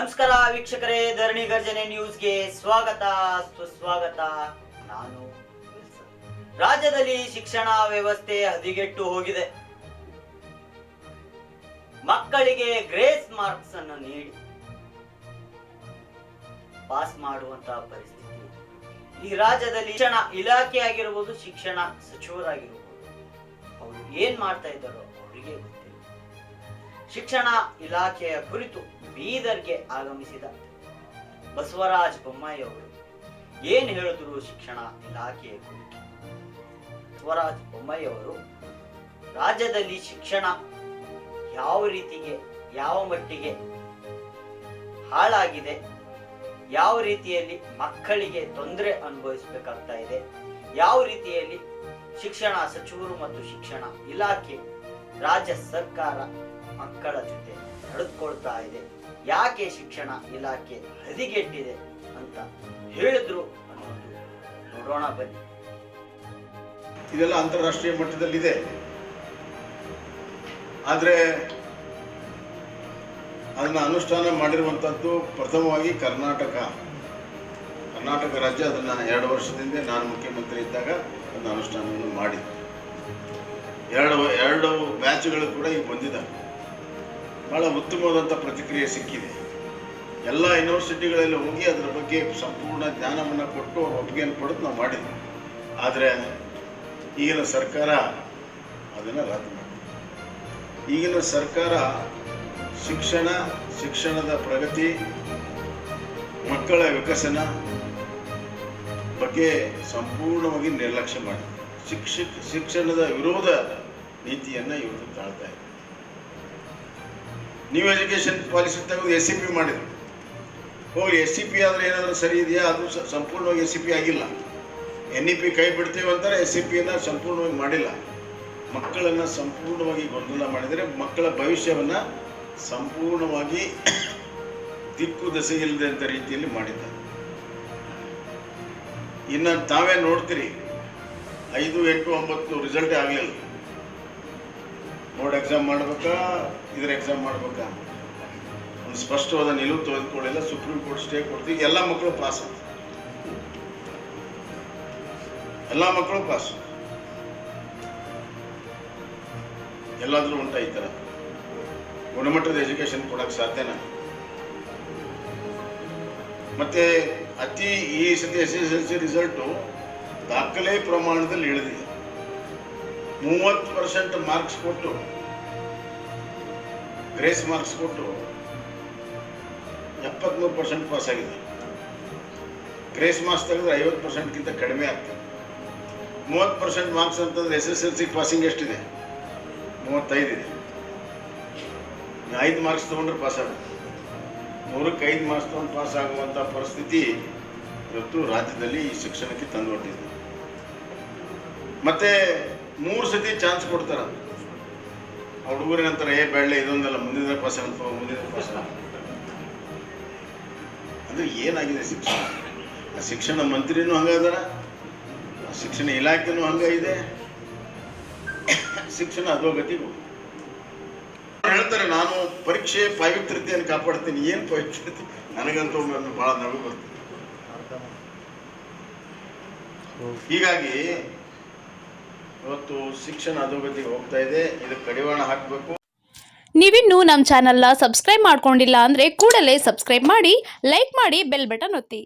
ನಮಸ್ಕಾರ ವೀಕ್ಷಕರೇ, ಧರಣಿ ಗರ್ಜನೆ ನ್ಯೂಸ್ಗೆ ಸ್ವಾಗತ, ಸುಸ್ವಾಗತ. ನಾನು. ರಾಜ್ಯದಲ್ಲಿ ಶಿಕ್ಷಣ ವ್ಯವಸ್ಥೆ ಹದಿಗೆಟ್ಟು ಹೋಗಿದೆ. ಮಕ್ಕಳಿಗೆ ಗ್ರೇಸ್ ಮಾರ್ಕ್ಸ್ ಅನ್ನು ನೀಡಿ. ಪಾಸ್ ಮಾಡುವಂತಹ ಪರಿಸ್ಥಿತಿ. ಈ ರಾಜ್ಯದಲ್ಲಿ ಶಿಕ್ಷಣ ಇಲಾಖೆ ಆಗಿರ್ಬೋದು ಶಿಕ್ಷಣ ಸಚಿವರಾಗಿರ್ಬೋದು. ಅವರು ಏನ್ ಮಾಡ್ತಾ ಇದ್ದಾರೋ ಅವರಿಗೆ ಗೊತ್ತಿಲ್ಲ. ಶಿಕ್ಷಣ ಇಲಾಖೆಯ ಕುರಿತು ಬೀದರ್ಗೆ ಆಗಮಿಸಿದ ಬಸವರಾಜ ಬೊಮ್ಮಾಯಿ ಅವರು, ಏನ್ ಹೇಳಿದ್ರು ಶಿಕ್ಷಣ ಇಲಾಖೆಯ ಕುರಿತು? ಬಸವರಾಜ ಬೊಮ್ಮಾಯಿ ಅವರು, ರಾಜ್ಯದಲ್ಲಿ ಶಿಕ್ಷಣ ಯಾವ ರೀತಿಗೆ, ಯಾವ ಮಟ್ಟಿಗೆ ಹಾಳಾಗಿದೆ, ಯಾವ ರೀತಿಯಲ್ಲಿ ಮಕ್ಕಳಿಗೆ ತೊಂದರೆ ಅನುಭವಿಸಬೇಕಾಗ್ತಾ ಇದೆ, ಯಾವ ರೀತಿಯಲ್ಲಿ ಶಿಕ್ಷಣ ಸಚಿವರು ಮತ್ತು ಶಿಕ್ಷಣ ಇಲಾಖೆ, ರಾಜ್ಯ ಸರ್ಕಾರ ಮಕ್ಕಳ ಜೊತೆ ನಡೆದುಕೊಳ್ತಾ ಇದೆ. ಯಾಕೆ ಶಿಕ್ಷಣ ಇಲಾಖೆ ಹದಿಗೆಟ್ಟಿದೆ ಅಂತ ಹೇಳಿದ್ರು ಅನ್ನೋದು ನೋಡೋಣ ಬನ್ನಿ. ಇದೆಲ್ಲ ಅಂತಾರಾಷ್ಟ್ರೀಯ ಮಟ್ಟದಲ್ಲಿದೆ. ಆದರೆ ಅದನ್ನು ಅನುಷ್ಠಾನ ಮಾಡಿರುವಂಥದ್ದು ಪ್ರಥಮವಾಗಿ ಕರ್ನಾಟಕ. ಕರ್ನಾಟಕ ರಾಜ್ಯ ಅದನ್ನು ಎರಡು ವರ್ಷದಿಂದ ನಾನು ಮುಖ್ಯಮಂತ್ರಿ ಇದ್ದಾಗ ಅದನ್ನು ಅನುಷ್ಠಾನವನ್ನು ಮಾಡಿದ್ದೆ. ಎರಡು ಎರಡು ಬ್ಯಾಚ್ಗಳು ಕೂಡ ಈಗ ಬಂದಿದ್ದಾವೆ. ಭಾಳ ಉತ್ತಮವಾದಂಥ ಪ್ರತಿಕ್ರಿಯೆ ಸಿಕ್ಕಿದೆ. ಎಲ್ಲ ಯೂನಿವರ್ಸಿಟಿಗಳಲ್ಲಿ ಹೋಗಿ ಅದರ ಬಗ್ಗೆ ಸಂಪೂರ್ಣ ಜ್ಞಾನವನ್ನು ಕೊಟ್ಟು ಅವ್ರ ಒಪ್ಪಿಗೆಯನ್ನು ಪಡೆದು ನಾವು ಮಾಡಿದ್ವಿ. ಆದರೆ ಈಗಿನ ಸರ್ಕಾರ ಅದನ್ನು ರದ್ದು ಮಾಡಿದೆ. ಈಗಿನ ಸರ್ಕಾರ ಶಿಕ್ಷಣ, ಶಿಕ್ಷಣದ ಪ್ರಗತಿ, ಮಕ್ಕಳ ವಿಕಸನ ಬಗ್ಗೆ ಸಂಪೂರ್ಣವಾಗಿ ನಿರ್ಲಕ್ಷ್ಯ ಮಾಡಿದೆ. ಶಿಕ್ಷಕ, ಶಿಕ್ಷಣದ ವಿರೋಧ ನೀತಿಯನ್ನು ಇವತ್ತು ತಾಳ್ತಾ ಇದೆ. ನ್ಯೂ ಎಜುಕೇಷನ್ ಪಾಲಿಸಿ ತೆಗೆದು ಎಸ್ ಸಿ ಪಿ ಮಾಡಿದ್ರು. ಹೋಗಿ ಎಸ್ ಸಿ ಪಿ ಆದರೆ ಏನಾದರೂ ಸರಿ ಇದೆಯಾ? ಅದು ಸಂಪೂರ್ಣವಾಗಿ ಎಸ್ ಸಿ ಪಿ ಆಗಿಲ್ಲ. ಎನ್ ಇ ಪಿ ಕೈ ಬಿಡ್ತೀವಿ ಅಂತಾರೆ ಎಸ್ ಸಿ ಪಿಯನ್ನು ಸಂಪೂರ್ಣವಾಗಿ ಮಾಡಿಲ್ಲ. ಮಕ್ಕಳನ್ನು ಸಂಪೂರ್ಣವಾಗಿ ಗೊಂದಲ ಮಾಡಿದರೆ ಮಕ್ಕಳ ಭವಿಷ್ಯವನ್ನು ಸಂಪೂರ್ಣವಾಗಿ ದಿಕ್ಕು ದಸೆ ಇಲ್ಲದಂಥ ರೀತಿಯಲ್ಲಿ ಮಾಡಿದ್ದಾರೆ. ಇನ್ನು ತಾವೇ ನೋಡ್ತೀರಿ, ಐದು ಎಂಟು ಒಂಬತ್ತು ರಿಸಲ್ಟೇ ಆಗಲಿಲ್ಲ. ಎಕ್ಸಾಮ್ ಮಾಡ್ಬೇಕಾ? ಇದ್ರ ಎಕ್ಸಾಮ್ ಮಾಡ್ಬೇಕಾ? ಒಂದು ಸ್ಪಷ್ಟವಾದ ನಿಲುವು ತೆಗೆದುಕೊಳ್ಳಿಲ್ಲ ಸುಪ್ರೀಂ ಕೋರ್ಟ್ ಸ್ಟೇ ಕೊಡ್ತೀವಿ, ಎಲ್ಲ ಮಕ್ಕಳು ಪಾಸ್ ಎಲ್ಲ ಮಕ್ಕಳು ಪಾಸ್ ಎಲ್ಲಾದ್ರೂ ಉಂಟಾ ಈ ಥರ? ಗುಣಮಟ್ಟದ ಎಜುಕೇಶನ್ ಕೊಡಕ್ಕೆ ಸಾಧ್ಯನಾ? ಮತ್ತೆ ಅತಿ ಈ ಸತಿ S S L C result ದಾಖಲೆ ಪ್ರಮಾಣದಲ್ಲಿ ಇಳಿದಿದೆ. ಮೂವತ್ತು ಪರ್ಸೆಂಟ್ ಮಾರ್ಕ್ಸ್ ಕೊಟ್ಟು ಗ್ರೇಸ್ ಮಾರ್ಕ್ಸ್ ಕೊಟ್ಟು ಎಪ್ಪತ್ಮೂರು ಪರ್ಸೆಂಟ್ ಪಾಸ್ ಆಗಿದೆ. ಗ್ರೇಸ್ ಮಾರ್ಕ್ಸ್ ತೆಗೆದ್ರೆ ಐವತ್ತು ಪರ್ಸೆಂಟ್ಗಿಂತ ಕಡಿಮೆ ಆಗ್ತದೆ. ಮೂವತ್ತು ಪರ್ಸೆಂಟ್ ಮಾರ್ಕ್ಸ್ ಅಂತಂದ್ರೆ S S L C passing ಎಷ್ಟಿದೆ? ಮೂವತ್ತೈದು ಇದೆ. ಐದು ಮಾರ್ಕ್ಸ್ ತೊಗೊಂಡ್ರೆ ಪಾಸ್ ಆಗುತ್ತೆ. ನೂರಕ್ಕೆ ಐದು ಮಾರ್ಕ್ಸ್ ತೊಗೊಂಡು ಪಾಸ್ ಆಗುವಂಥ ಪರಿಸ್ಥಿತಿ ಇವತ್ತು ರಾಜ್ಯದಲ್ಲಿ ಈ ಶಿಕ್ಷಣಕ್ಕೆ ತಂದುಕೊಟ್ಟಿದೆ ಮತ್ತೆ ಮೂರು ಸತಿ ಚಾನ್ಸ್ ಕೊಡ್ತಾರ ಆ ನಂತರ ಏ ಬೆಳ್ಳೆ, ಇದೊಂದಲ್ಲ, ಮುಂದಿನ ಪಾಸ್ ಅಂತ ಮುಂದಿನ ಪಾಸ್ ಅಂದ್ರೆ ಏನಾಗಿದೆ ಶಿಕ್ಷಣ? ಆ ಶಿಕ್ಷಣ ಮಂತ್ರಿನೂ ಹಂಗಾದಾರ ಆ ಶಿಕ್ಷಣ ಇಲಾಖೆನೂ ಹಂಗ ಇದೆ. ಶಿಕ್ಷಣ ಅಧೋಗತಿ. ಹೇಳ್ತಾರೆ, ನಾನು ಪರೀಕ್ಷೆ ಪವಿತ್ರತೆಯನ್ನು ಕಾಪಾಡ್ತೀನಿ, ಏನು ಪವಿತ್ರತೆ ನನಗಂತೂ ಭಾಳ ನಗು ಬರ್ತದೆ. ಹೀಗಾಗಿ ಇವತ್ತು ಶಿಕ್ಷಣ ಅಧೋಗತಿಗೆ ಹೋಗ್ತಾ ಇದೆ, ಇದಕ್ಕೆ ಕಡಿವಾಣ ಹಾಕಬೇಕು. ನೀವಿನ್ನೂ ನಮ್ಮ ಚಾನಲ್ನ ಸಬ್ಸ್ಕ್ರೈಬ್ ಮಾಡ್ಕೊಂಡಿಲ್ಲ ಅಂದರೆ ಕೂಡಲೇ ಸಬ್ಸ್ಕ್ರೈಬ್ ಮಾಡಿ ಲೈಕ್ ಮಾಡಿ ಬೆಲ್ ಬಟನ್ ಒತ್ತಿ.